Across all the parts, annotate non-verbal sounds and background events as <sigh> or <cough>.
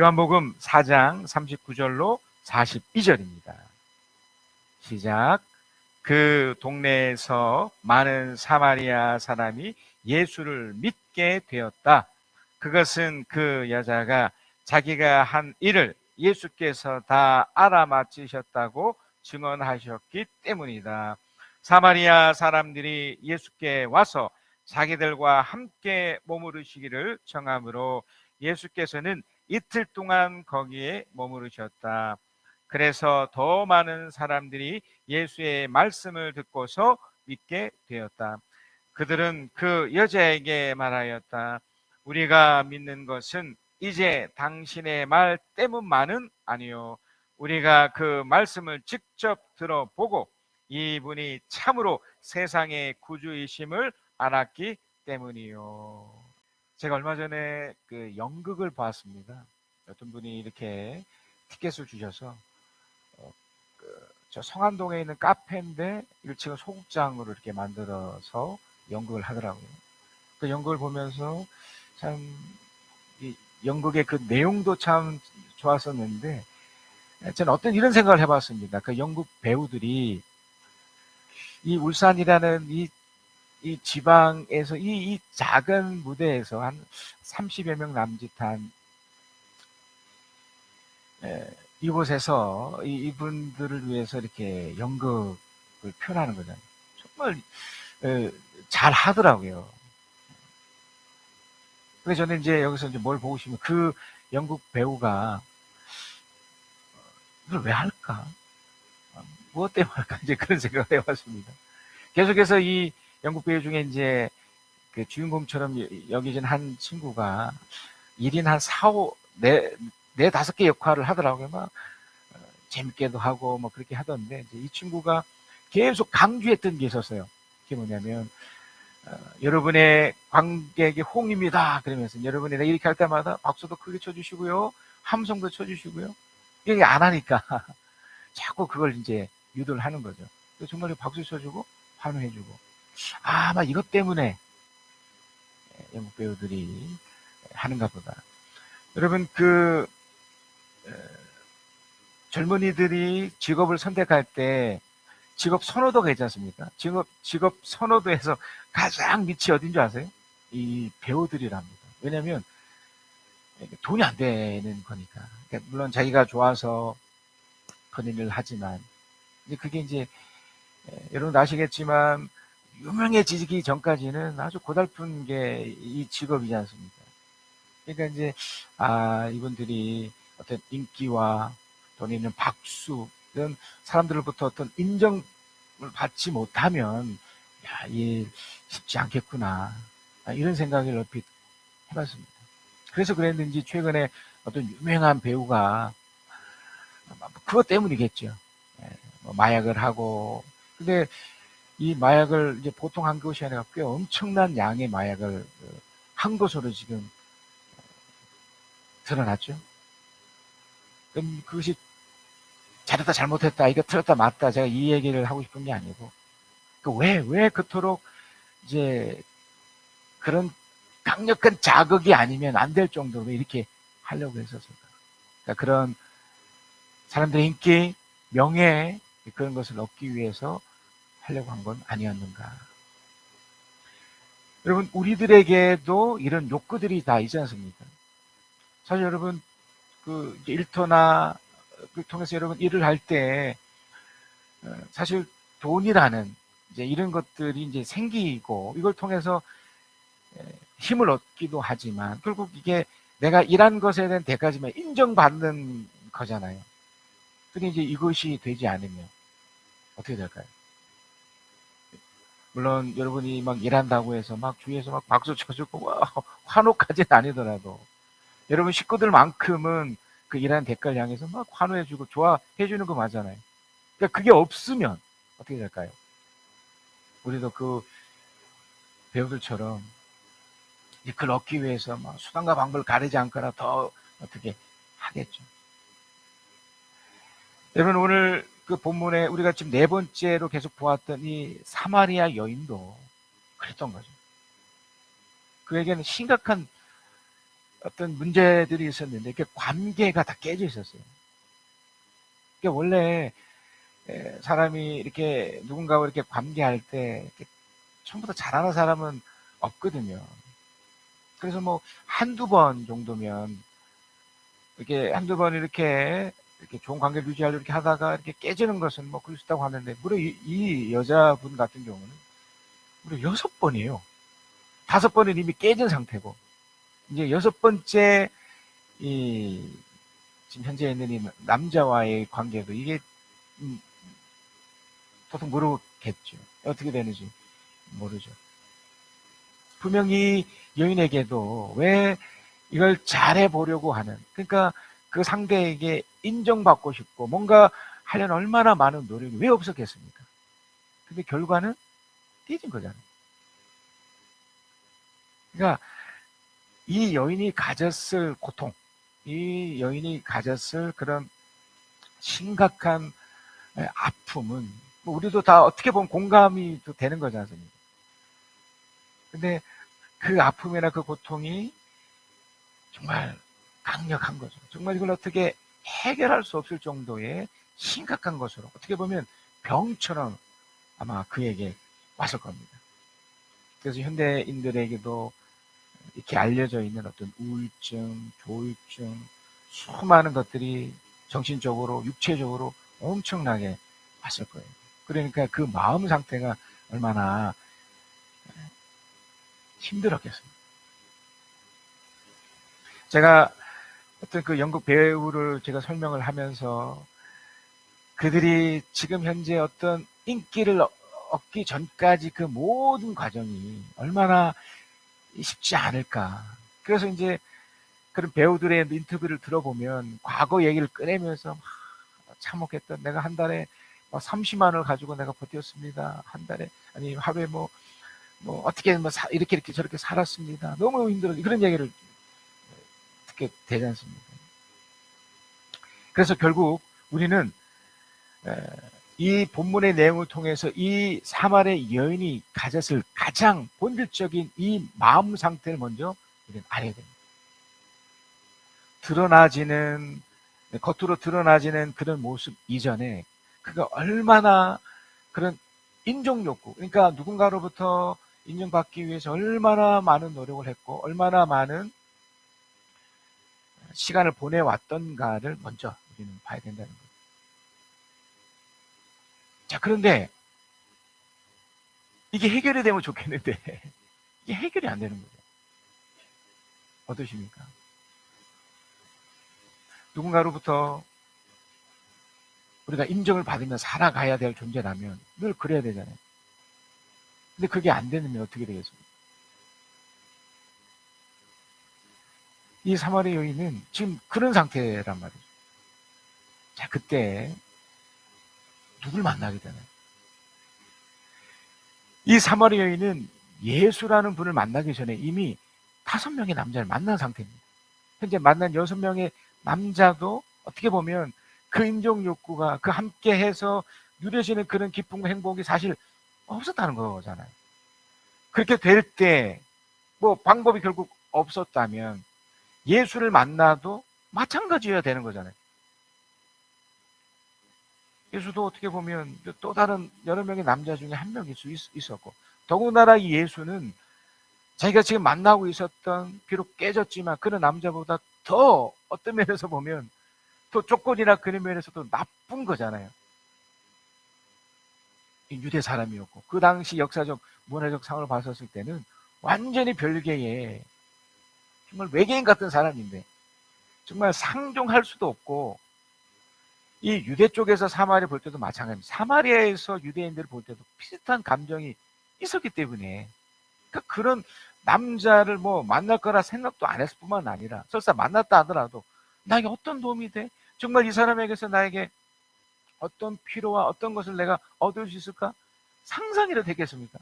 요한복음 4장 39절로 42절입니다. 시작. 그 동네에서 많은 사마리아 사람이 예수를 믿게 되었다. 그것은 그 여자가 자기가 한 일을 예수께서 다 알아맞히셨다고 증언하셨기 때문이다. 사마리아 사람들이 예수께 와서 자기들과 함께 머무르시기를 정함으로 예수께서는 이틀 동안 거기에 머무르셨다. 그래서 더 많은 사람들이 예수의 말씀을 듣고서 믿게 되었다. 그들은 그 여자에게 말하였다. 우리가 믿는 것은 이제 당신의 말 때문만은 아니요. 우리가 그 말씀을 직접 들어보고 이분이 참으로 세상의 구주이심을 알았기 때문이요. 제가 얼마 전에 그 연극을 봤습니다. 어떤 분이 이렇게 티켓을 주셔서 어, 그저 성안동에 있는 카페인데 1층을 소극장으로 이렇게 만들어서 연극을 하더라고요. 그 연극을 보면서 참 이 연극의 그 내용도 참 좋았었는데 저는 어떤 이런 생각을 해봤습니다. 그 연극 배우들이 이 울산이라는 이, 이 지방에서 이, 이 작은 무대에서 한 30여 명 남짓한 에, 이곳에서 이, 이분들을 위해서 이렇게 연극을 표현하는 거잖아요. 정말 에, 잘 하더라고요. 그래서 저는 이제 여기서 이제 뭘 보고 싶으면 그 연극 배우가 이걸 왜 할까? 무엇 때문에 할까? <laughs> 이제 그런 생각을 해봤습니다. 계속해서 이 연극 배우 중에 이제 그 주인공처럼 여기진 한 친구가 1인 한 4, 5, 4, 네, 다섯 개 역할을 하더라고요. 막, 어, 재밌게도 하고, 뭐, 그렇게 하던데, 이 친구가 계속 강조했던 게 있었어요. 그게 뭐냐면, 어, 여러분의 관객이 홍입니다. 그러면서 여러분이 이렇게 할 때마다 박수도 크게 쳐주시고요. 함성도 쳐주시고요. 이게 안 하니까 <laughs> 자꾸 그걸 이제 유도를 하는 거죠. 정말 박수 쳐주고 환호해주고 아마 이것 때문에 영국 배우들이 하는가 보다. 여러분 그 젊은이들이 직업을 선택할 때 직업 선호도가 있지 않습니까? 직업 직업 선호도에서 가장 밑이 어딘 줄 아세요? 이 배우들이랍니다. 왜냐하면 돈이 안 되는 거니까. 그러니까 물론 자기가 좋아서 그런 일을 하지만, 이제 그게 이제, 여러분 아시겠지만, 유명해지기 전까지는 아주 고달픈 게 이 직업이지 않습니까? 그러니까 이제, 아, 이분들이 어떤 인기와 돈 있는 박수, 이런 사람들로부터 어떤 인정을 받지 못하면, 야, 이 쉽지 않겠구나. 아, 이런 생각을 얼핏 해봤습니다. 그래서 그랬는지 최근에 어떤 유명한 배우가 그것 때문이겠죠. 예, 뭐 마약을 하고 근데 이 마약을 이제 보통 한 것이 아니라 꽤 엄청난 양의 마약을 그한 것으로 지금 어, 드러났죠. 그럼 그것이 잘했다 잘못했다 이거 틀렸다 맞다 제가 이 얘기를 하고 싶은 게 아니고 그왜왜 왜 그토록 이제 그런 강력한 자극이 아니면 안 될 정도로 이렇게 하려고 했었을까. 그러니까 그런 사람들의 인기, 명예, 그런 것을 얻기 위해서 하려고 한 건 아니었는가. 여러분, 우리들에게도 이런 욕구들이 다 있지 않습니까? 사실 여러분, 그 일터나 그 통해서 여러분 일을 할 때, 어, 사실 돈이라는 이제 이런 것들이 이제 생기고 이걸 통해서 힘을 얻기도 하지만 결국 이게 내가 일한 것에 대한 대가지만 인정받는 거잖아요. 근데 이제 이것이 되지 않으면 어떻게 될까요? 물론 여러분이 막 일한다고 해서 막 주위에서 막 박수 쳐주고 와, <laughs> 환호까지는 아니더라도 여러분 식구들만큼은 그 일하는 대가를 향해서 막 환호해주고 좋아해주는 거 맞잖아요. 그러니까 그게 없으면 어떻게 될까요? 우리도 그 배우들처럼 그걸 얻기 위해서 막 수단과 방법을 가리지 않거나 더 어떻게 하겠죠. 여러분 오늘 그 본문에 우리가 지금 네 번째로 계속 보았던 이 사마리아 여인도 그랬던 거죠. 그에게는 심각한 어떤 문제들이 있었는데 그 관계가 다 깨져 있었어요. 그러니까 원래 에, 사람이 이렇게 누군가와 이렇게 관계할 때 처음부터 잘하는 사람은 없거든요. 그래서 뭐 한두 번 정도면 이렇게 한두 번 이렇게 이렇게 좋은 관계를 유지하려고 이렇게 하다가 이렇게 깨지는 것은 뭐 그럴 수 있다고 하는데 무려 이, 이 여자분 같은 경우는 무려 여섯 번이에요. 다섯 번은 이미 깨진 상태고 이제 여섯 번째 이 지금 현재 있는 이 남자와의 관계도 이게 음, 보통 모르겠죠. 어떻게 되는지 모르죠. 분명히 여인에게도 왜 이걸 잘해 보려고 하는 그러니까 그 상대에게 인정받고 싶고 뭔가 하려는 얼마나 많은 노력이 왜 없었겠습니까? 근데 결과는 떼진 거잖아요. 그러니까 이 여인이 가졌을 고통, 이 여인이 가졌을 그런 심각한 아픔은 뭐 우리도 다 어떻게 보면 공감이 또 되는 거지 않습니까? 근데 그 아픔이나 그 고통이 정말 강력한 거죠. 정말 이걸 어떻게 해결할 수 없을 정도의 심각한 것으로 어떻게 보면 병처럼 아마 그에게 왔을 겁니다. 그래서 현대인들에게도 이렇게 알려져 있는 어떤 우울증, 조울증, 수많은 것들이 정신적으로, 육체적으로 엄청나게 왔을 거예요. 그러니까 그 마음 상태가 얼마나 힘들었겠습니까? 제가 어떤 그 연극 배우를 제가 설명을 하면서 그들이 지금 현재 어떤 인기를 얻기 전까지 그 모든 과정이 얼마나 쉽지 않을까. 그래서 이제 그런 배우들의 인터뷰를 들어보면 과거 얘기를 꺼내면서 참혹했던 내가 한 달에 30만 원을 가지고 내가 버텼습니다. 한 달에 아니 하루에 뭐, 뭐 어떻게 뭐 사, 이렇게 이렇게 저렇게 살았습니다. 너무 힘들어 그런 얘기를 듣게 되지 않습니까? 그래서 결국 우리는 이 본문의 내용을 통해서 이 사마리아 여인이 가졌을 가장 본질적인 이 마음 상태를 먼저 우리는 알아야 됩니다. 드러나지는 겉으로 드러나지는 그런 모습 이전에 그가 얼마나 그런 인종 욕구 그러니까 누군가로부터 인정받기 위해서 얼마나 많은 노력을 했고 얼마나 많은 시간을 보내왔던가를 먼저 우리는 봐야 된다는 거예요. 자, 그런데 이게 해결이 되면 좋겠는데 <laughs> 이게 해결이 안 되는 거죠. 어떠십니까? 누군가로부터 우리가 인정을 받으며 살아가야 될 존재라면 늘 그래야 되잖아요. 근데 그게 안 되면 어떻게 되겠습니까? 이 사마리 여인은 지금 그런 상태란 말이죠. 자, 그때 누굴 만나게 되나요? 이 사마리 여인은 예수라는 분을 만나기 전에 이미 다섯 명의 남자를 만난 상태입니다. 현재 만난 여섯 명의 남자도 어떻게 보면 그 인종 욕구가 그 함께 해서 누려지는 그런 기쁨과 행복이 사실 없었다는 거잖아요. 그렇게 될 때 뭐 방법이 결국 없었다면 예수를 만나도 마찬가지여야 되는 거잖아요. 예수도 어떻게 보면 또 다른 여러 명의 남자 중에 한 명일 수 있, 었고 더군다나 이 예수는 자기가 지금 만나고 있었던 비록 깨졌지만 그런 남자보다 더 어떤 면에서 보면 더 조건이나 그런 면에서도 나쁜 거잖아요. 유대 사람이었고 그 당시 역사적 문화적 상을 봤었을 때는 완전히 별개의 정말 외계인 같은 사람인데 정말 상종할 수도 없고 이 유대 쪽에서 사마리아 볼 때도 마찬가지입니다. 사마리아에서 유대인들을 볼 때도 비슷한 감정이 있었기 때문에 그러니까 그런 남자를 뭐 만날 거라 생각도 안 했을 뿐만 아니라 설사 만났다 하더라도 나에게 어떤 도움이 돼? 정말 이 사람에게서 나에게 어떤 필요와 어떤 것을 내가 얻을 수 있을까? 상상이라 되겠습니까?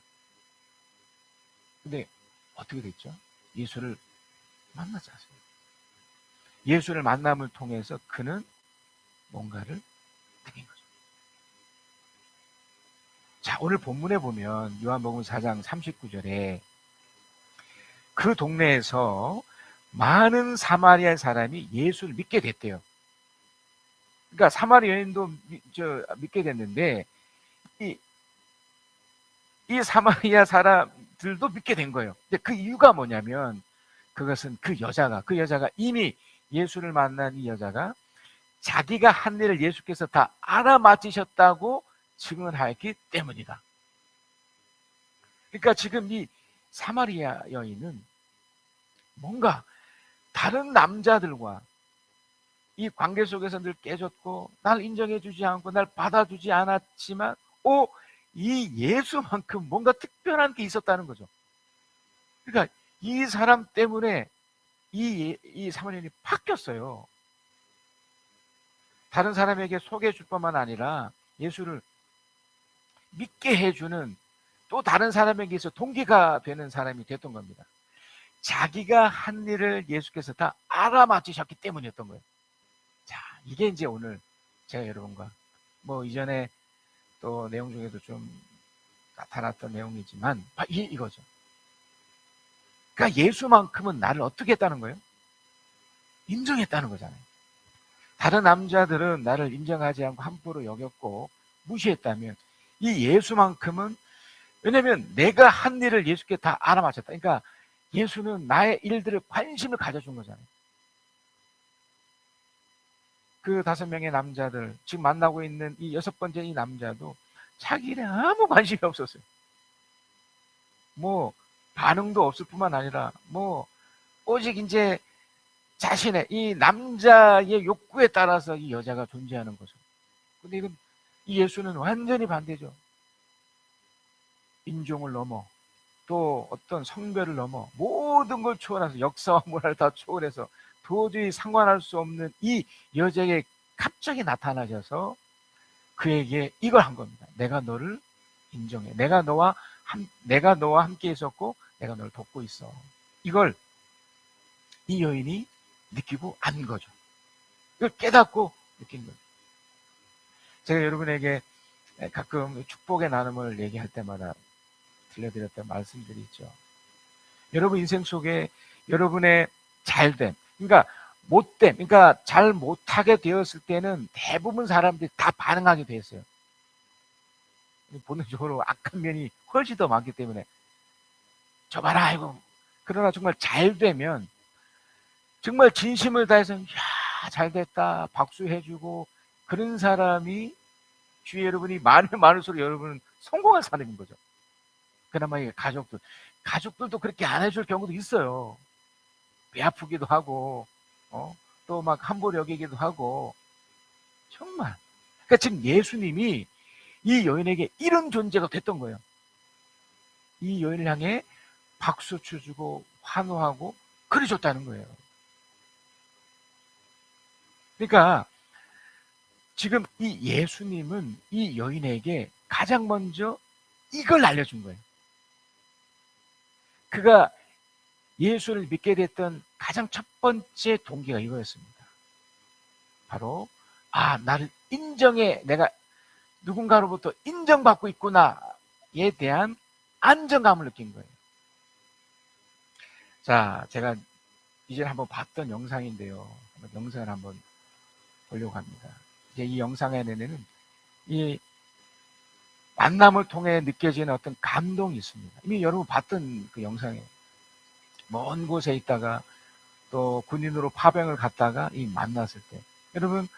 근데 어떻게 됐죠? 예수를 만나지 않습니다. 예수를 만남을 통해서 그는 뭔가를 느낀 거죠. 자, 오늘 본문에 보면 요한복음 4장 39절에 그 동네에서 많은 사마리아 사람이 예수를 믿게 됐대요. 그러니까 사마리아 여인도 믿게 됐는데 이, 이 사마리아 사람들도 믿게 된 거예요. 근데 그 이유가 뭐냐면 그것은 그 여자가 그 여자가 이미 예수를 만난 이 여자가 자기가 한 일을 예수께서 다 알아맞히셨다고 증언하였기 때문이다. 그러니까 지금 이 사마리아 여인은 뭔가 다른 남자들과 이 관계 속에서 늘 깨졌고 날 인정해 주지 않고 날 받아주지 않았지만 오, 이 예수만큼 뭔가 특별한 게 있었다는 거죠. 그러니까 이 사람 때문에 이, 이 사모님이 바뀌었어요. 다른 사람에게 소개해 줄 뿐만 아니라 예수를 믿게 해주는 또 다른 사람에게서 동기가 되는 사람이 됐던 겁니다. 자기가 한 일을 예수께서 다 알아맞히셨기 때문이었던 거예요. 자, 이게 이제 오늘 제가 여러분과 뭐 이전에 또 내용 중에도 좀 나타났던 내용이지만 이, 이거죠. 그러니까 예수만큼은 나를 어떻게 했다는 거예요? 인정했다는 거잖아요. 다른 남자들은 나를 인정하지 않고 함부로 여겼고 무시했다면 이 예수만큼은 왜냐면 내가 한 일을 예수께 다 알아맞혔다. 그러니까 예수는 나의 일들을 관심을 가져준 거잖아요. 그 다섯 명의 남자들, 지금 만나고 있는 이 여섯 번째 이 남자도 자기 일에 아무 관심이 없었어요. 뭐, 반응도 없을 뿐만 아니라, 뭐, 오직 이제 자신의 이 남자의 욕구에 따라서 이 여자가 존재하는 거죠. 근데 이건, 이 예수는 완전히 반대죠. 인종을 넘어, 또 어떤 성별을 넘어, 모든 걸 초월해서 역사와 문화를 다 초월해서 도저히 상관할 수 없는 이 여자에게 갑자기 나타나셔서 그에게 이걸 한 겁니다. 내가 너를 인정해. 내가 너와 함, 내가 너와 함께 있었고 내가 너를 돕고 있어. 이걸 이 여인이 느끼고 안 거죠. 이걸 깨닫고 느낀 거죠. 제가 여러분에게 가끔 축복의 나눔을 얘기할 때마다 들려드렸던 말씀들이 있죠. 여러분 인생 속에 여러분의 잘됨, 그러니까 못됨, 그러니까 잘 못하게 되었을 때는 대부분 사람들이 다 반응하게 되었어요. 본능적으로 악한 면이 훨씬 더 많기 때문에 저 봐라 이거 그러나 정말 잘 되면 정말 진심을 다해서 야 잘됐다 박수해주고 그런 사람이 주위 여러분이 많으면 많을수록 여러분은 성공한 사람인 거죠. 그나마 이 가족들 가족들도 그렇게 안 해줄 경우도 있어요. 배 아프기도 하고 어? 또 막 함부로 여기기도 하고 정말 그러니까 지금 예수님이 이 여인에게 이런 존재가 됐던 거예요. 이 여인을 향해 박수 쳐주고 환호하고 그래 줬다는 거예요. 그러니까 지금 이 예수님은 이 여인에게 가장 먼저 이걸 알려준 거예요. 그가 예수를 믿게 됐던 가장 첫 번째 동기가 이거였습니다. 바로 아 나를 인정해 내가 누군가로부터 인정받고 있구나에 대한 안정감을 느낀 거예요. 자, 제가 이제 한번 봤던 영상인데요. 한번 영상을 한번 보려고 합니다. 이제 이 영상에는 이 만남을 통해 느껴지는 어떤 감동이 있습니다. 이미 여러분 봤던 그 영상이에요. 먼 곳에 있다가 또 군인으로 파병을 갔다가 이 만났을 때 여러분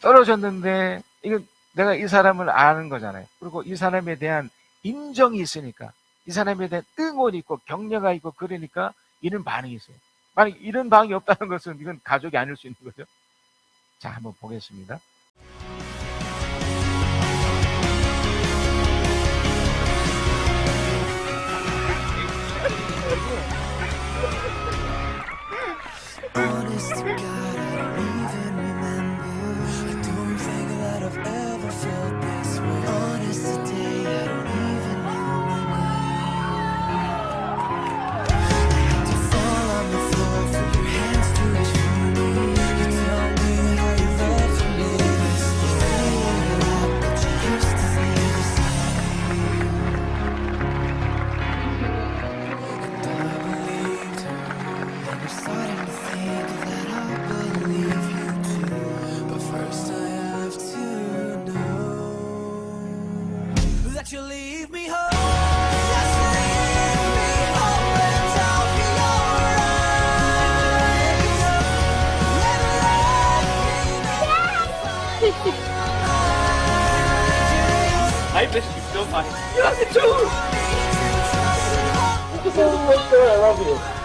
떨어졌는데 이건 내가 이 사람을 아는 거잖아요. 그리고 이 사람에 대한 인정이 있으니까 이 사람에 대한 응원이 있고 격려가 있고 그러니까 이런 반응이 있어요. 만약 이런 반응이 없다는 것은 이건 가족이 아닐 수 있는 거죠. 자, 한번 보겠습니다. I miss you so much. You have to choose! You can say the I love you.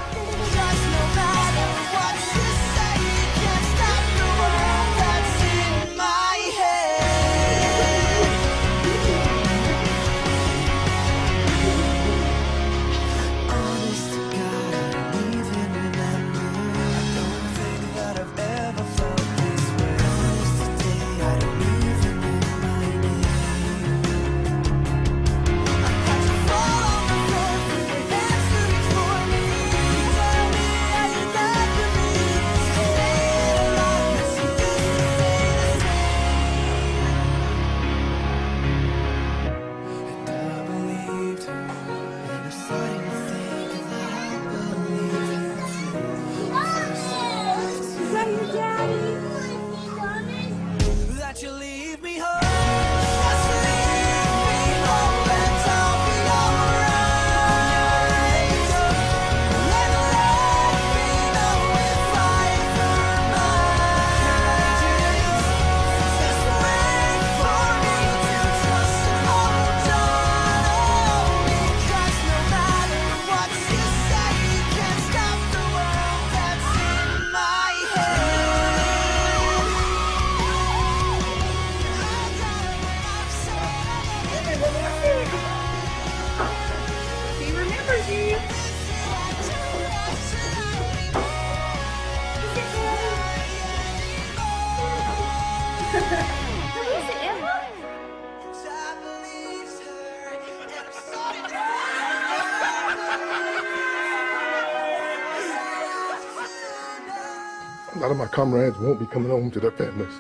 Lot of my comrades won't be coming home to their families.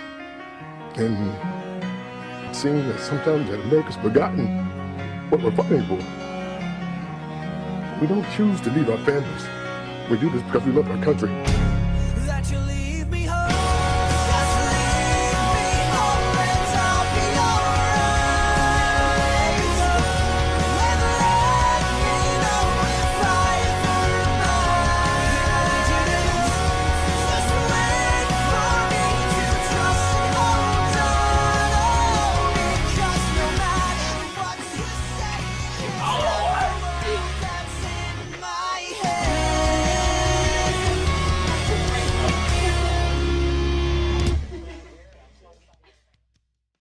And it seems that sometimes that America's forgotten what we're fighting for. We don't choose to leave our families. We do this because we love our country.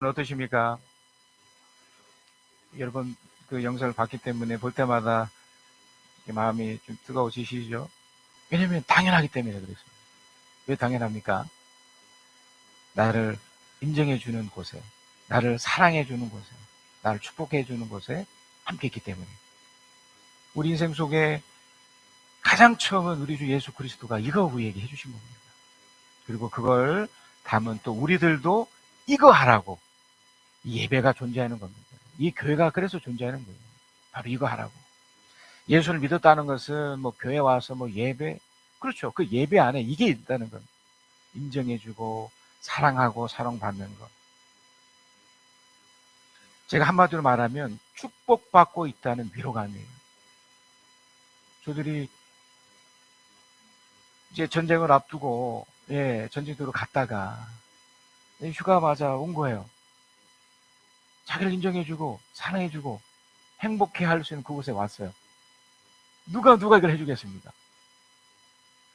어떠십니까? 여러분 그 영상을 봤기 때문에 볼 때마다 마음이 좀 뜨거워지시죠? 왜냐면 당연하기 때문에 그랬습니다. 왜 당연합니까? 나를 인정해 주는 곳에, 나를 사랑해 주는 곳에, 나를 축복해 주는 곳에 함께 있기 때문에. 우리 인생 속에 가장 처음은 우리 주 예수 그리스도가 이거 우리에게 해주신 겁니다. 그리고 그걸 담은 또 우리들도 이거 하라고 이 예배가 존재하는 겁니다. 이 교회가 그래서 존재하는 거예요. 바로 이거 하라고. 예수를 믿었다는 것은 뭐 교회 와서 뭐 예배 그렇죠. 그 예배 안에 이게 있다는 겁니다. 인정해주고 사랑하고 사랑받는 것. 제가 한마디로 말하면 축복받고 있다는 위로감이에요. 저들이 이제 전쟁을 앞두고 예 전쟁터로 갔다가 휴가 맞아 온 거예요. 자기를 인정해주고 사랑해주고 행복해 할 수 있는 그곳에 왔어요. 누가 누가 이걸 해주겠습니까?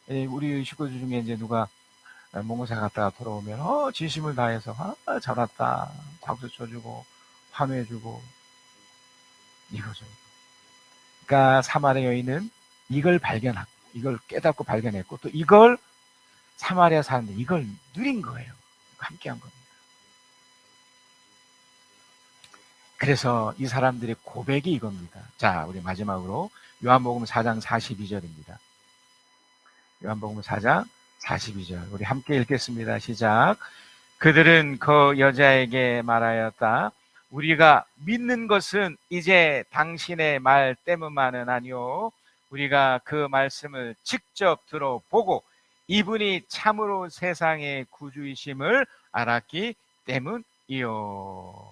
예, 우리 식구들 중에 이제 누가 몽고사 갔다가 돌아오면 어 진심을 다해서 아, 잘 왔다 박수 쳐주고 환호해주고 이거죠. 그러니까 사마리아 여인은 이걸 발견하고 이걸 깨닫고 발견했고 또 이걸 사마리아 사람들 이걸 누린 거예요. 함께한 겁니다. 그래서 이 사람들의 고백이 이겁니다. 자, 우리 마지막으로 요한복음 4장 42절입니다. 요한복음 4장 42절. 우리 함께 읽겠습니다. 시작. 그들은 그 여자에게 말하였다. 우리가 믿는 것은 이제 당신의 말 때문만은 아니요. 우리가 그 말씀을 직접 들어보고 이분이 참으로 세상의 구주이심을 알았기 때문이요.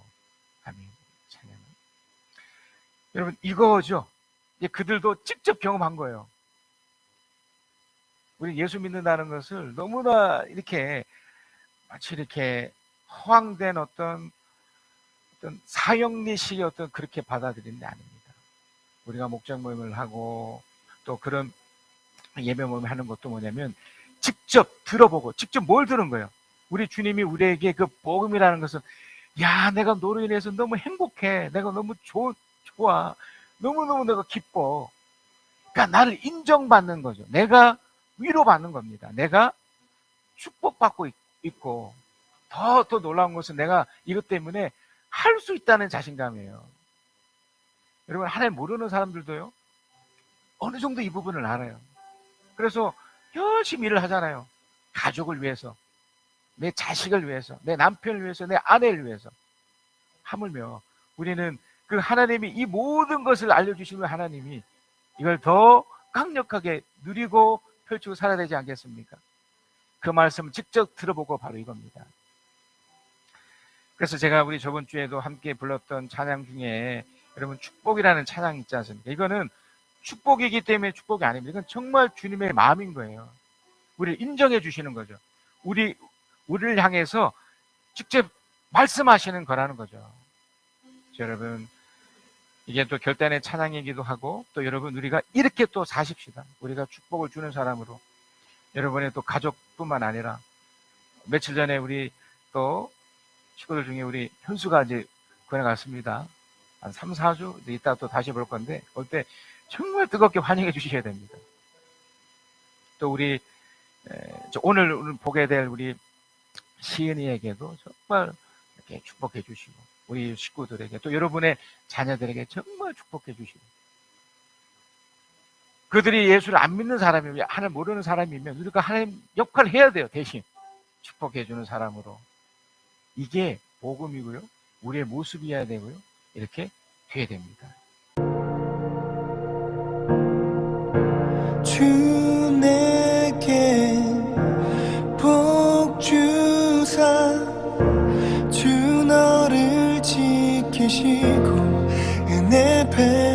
여러분 이거죠. 그들도 직접 경험한 거예요. 우리 예수 믿는다는 것을 너무나 이렇게 마치 이렇게 허황된 어떤 어떤 사형리식의 어떤 그렇게 받아들이는 게 아닙니다. 우리가 목장 모임을 하고 또 그런 예배 모임을 하는 것도 뭐냐면 직접 들어보고 직접 뭘 들은 거예요. 우리 주님이 우리에게 그 복음이라는 것은 야 내가 너로 인해서 너무 행복해 내가 너무 좋, 좋아. 너무너무 내가 기뻐. 그러니까 나를 인정받는 거죠. 내가 위로받는 겁니다. 내가 축복받고 있- 있고 더 더 놀라운 것은 내가 이것 때문에 할 수 있다는 자신감이에요. 여러분 하나님 모르는 사람들도요 어느 정도 이 부분을 알아요. 그래서 열심히 일을 하잖아요. 가족을 위해서 내 자식을 위해서, 내 남편을 위해서, 내 아내를 위해서. 하물며 우리는 그 하나님이 이 모든 것을 알려주시는 하나님이 이걸 더 강력하게 누리고 펼치고 살아야 되지 않겠습니까? 그 말씀을 직접 들어보고 바로 이겁니다. 그래서 제가 우리 저번 주에도 함께 불렀던 찬양 중에 여러분 축복이라는 찬양 있지 않습니까? 이거는 축복이기 때문에 축복이 아닙니다. 이건 정말 주님의 마음인 거예요. 우리를 인정해 주시는 거죠. 우리 우리를 향해서 직접 말씀하시는 거라는 거죠. 여러분, 이게 또 결단의 찬양이기도 하고, 또 여러분, 우리가 이렇게 또 사십시다. 우리가 축복을 주는 사람으로. 여러분의 또 가족뿐만 아니라, 며칠 전에 우리 또 친구들 중에 우리 현수가 이제 군에 갔습니다. 한 3, 4주? 이제 이따 또 다시 볼 건데, 올 때 정말 뜨겁게 환영해 주셔야 됩니다. 또 우리, 오늘 보게 될 우리 시은이에게도 정말 이렇게 축복해 주시고 우리 식구들에게 또 여러분의 자녀들에게 정말 축복해 주시고 그들이 예수를 안 믿는 사람이면 하나님 모르는 사람이면 우리가 하나님 역할을 해야 돼요 대신. 축복해 주는 사람으로. 이게 복음이고요. 우리의 모습이어야 되고요. 이렇게 돼야 됩니다. 주 은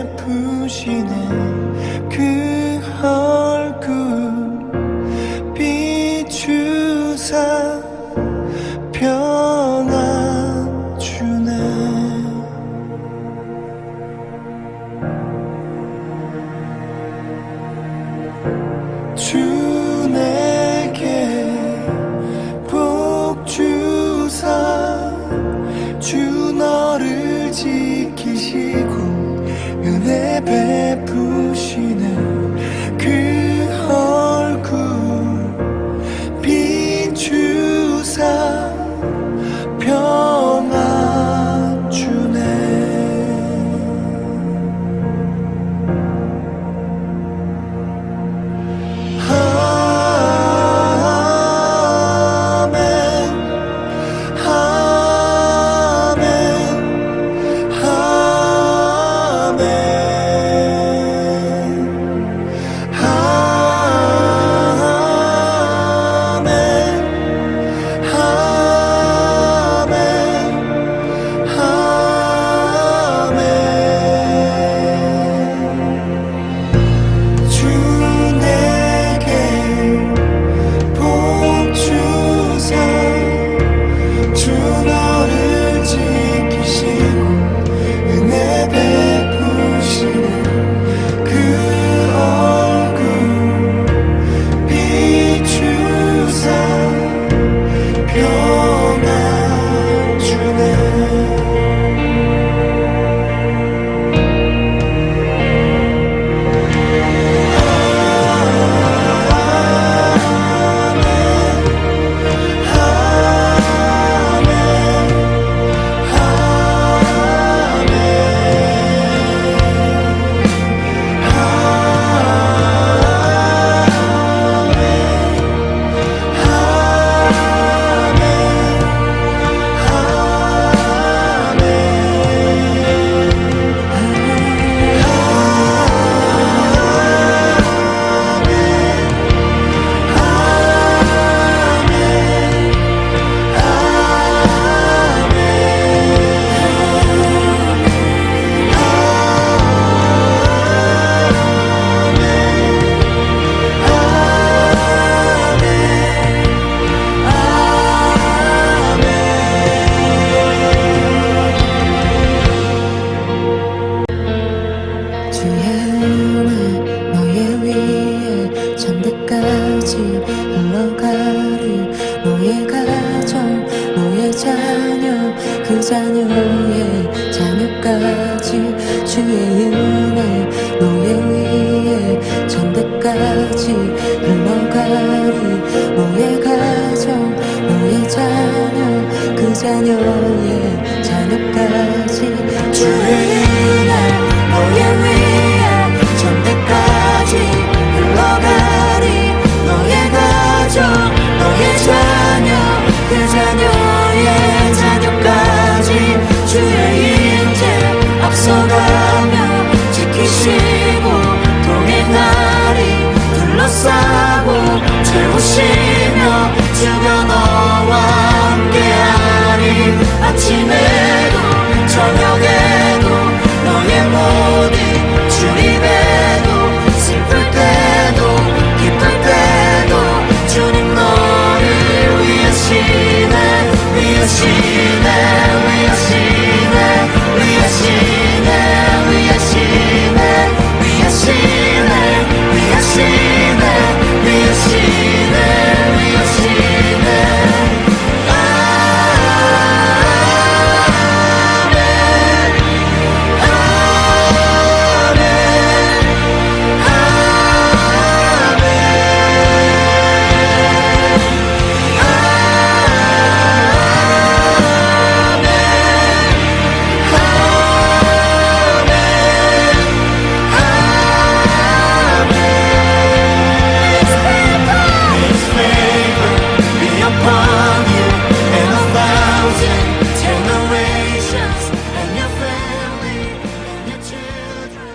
Amen.